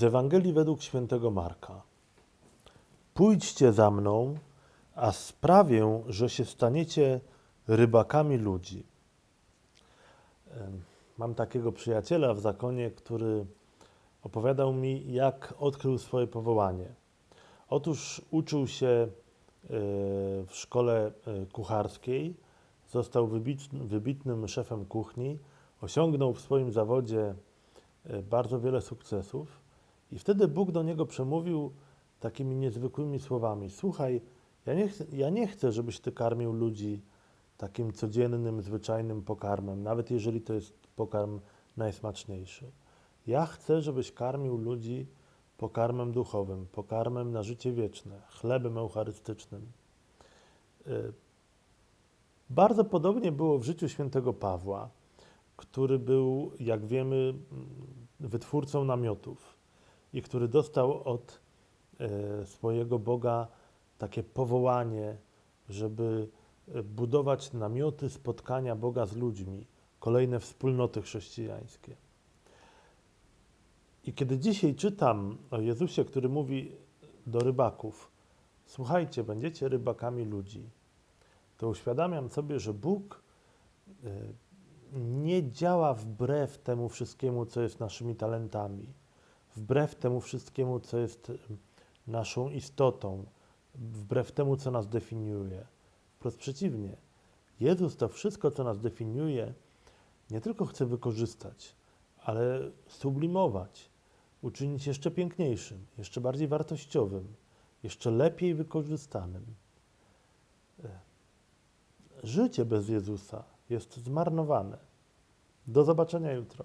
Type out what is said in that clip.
Z Ewangelii według świętego Marka. Pójdźcie za mną, a sprawię, że się staniecie rybakami ludzi. Mam takiego przyjaciela w zakonie, który opowiadał mi, jak odkrył swoje powołanie. Otóż uczył się e, w szkole e, kucharskiej, został wybitn- wybitnym szefem kuchni, osiągnął w swoim zawodzie e, bardzo wiele sukcesów i wtedy Bóg do niego przemówił takimi niezwykłymi słowami: Słuchaj, ja nie, chcę, ja nie chcę, żebyś ty karmił ludzi takim codziennym, zwyczajnym pokarmem, nawet jeżeli to jest pokarm najsmaczniejszy. Ja chcę, żebyś karmił ludzi pokarmem duchowym, pokarmem na życie wieczne, chlebem eucharystycznym. Y, Bardzo podobnie było w życiu świętego Pawła, który był, jak wiemy, mm, wytwórcą namiotów i który dostał od e, swojego Boga takie powołanie, żeby e, budować namioty spotkania Boga z ludźmi, kolejne wspólnoty chrześcijańskie. I kiedy dzisiaj czytam o Jezusie, który mówi do rybaków: Słuchajcie, będziecie rybakami ludzi, to uświadamiam sobie, że Bóg e, nie działa wbrew temu wszystkiemu, co jest naszymi talentami, wbrew temu wszystkiemu, co jest naszą istotą, wbrew temu, co nas definiuje. Wprost przeciwnie. Jezus to wszystko, co nas definiuje, nie tylko chce wykorzystać, ale sublimować, uczynić jeszcze piękniejszym, jeszcze bardziej wartościowym, jeszcze lepiej wykorzystanym. E, Życie bez Jezusa jest zmarnowane. Do zobaczenia jutro.